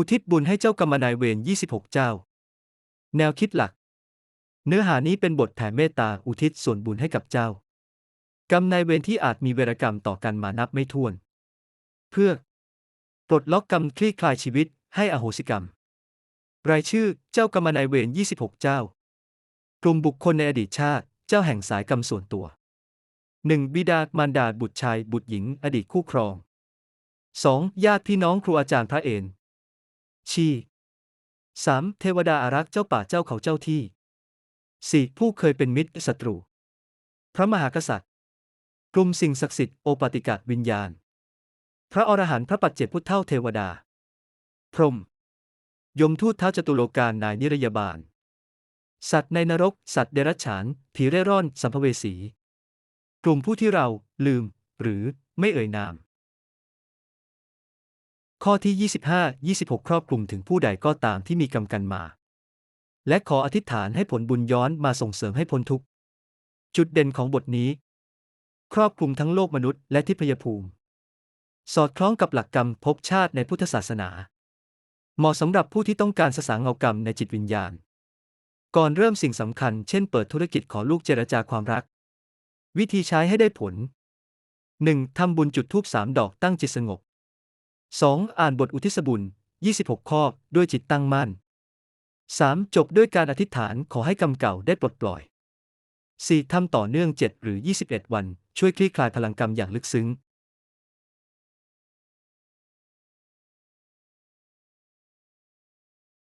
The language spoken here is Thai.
อุทิศบุญให้เจ้ากรรมนายเวร 26 เจ้า แนวคิดหลัก เนื้อหานี้เป็นบทแผ่เมตตาอุทิศส่วนบุญให้กับเจ้า กรรมนายเวรที่อาจมีเวรกรรมต่อกันมานับไม่ถ้วน เพื่อ ปลดล็อกกรรมคลี่คลายชีวิต ให้อโหสิกรรม รายชื่อเจ้ากรรมนายเวร 26 เจ้า กลุ่มบุคคลในอดีตชาติ เจ้าแห่งสายกรรมส่วนตัว 1. บิดามารดาบุตรชาย บุตรหญิง อดีตคู่ครอง 2. ญาติพี่น้องครูอาจารย์พระเอน ชี 3. เทวดาอารักษ์เจ้าป่าเจ้าเขาเจ้าที่ 4. ผู้เคยเป็นมิตรศัตรู พระมหากษัตริย์ กลุ่มสิ่งศักดิ์สิทธิ์โอปติกะวิญญาณ พระอรหันต์พระปัจเจกพุทธเท่าเทวดา พรหมยมทูตเท้าจตุโลกาลนายนิรยาบาล สัตว์ในนรก สัตว์เดรัจฉาน ผีเร่ร่อน สัมภเวสี กลุ่มผู้ที่เราลืม หรือไม่เอ่ยนาม ข้อที่ 25 26 ครอบคลุมถึงผู้ใดก็ตามที่มีกรรมกันมา และขออธิษฐานให้ผลบุญย้อนมาส่งเสริมให้พ้นทุกข์ จุดเด่นของบทนี้ ครอบคลุมทั้งโลกมนุษย์และทิพยภูมิ สอดคล้องกับหลักกรรมภพชาติในพุทธศาสนา เหมาะสำหรับผู้ที่ต้องการสสางเงากรรมในจิตวิญญาณ ก่อนเริ่มสิ่งสำคัญ เช่นเปิดธุรกิจขอลูกเจรจาความรัก วิธีใช้ให้ได้ผล 1. ทำบุญจุดธูปสามดอกตั้งจิตสงบ 2. อ่านบทอุทิศบุญ 26 ข้อ ด้วยจิตตั้งมั่น 3. จบด้วยการอธิษฐานขอให้กรรมเก่าได้ปลดปล่อย 4. ทำต่อเนื่อง 7 หรือ 21 วัน ช่วยคลี่คลายพลังกรรมอย่างลึกซึ้ง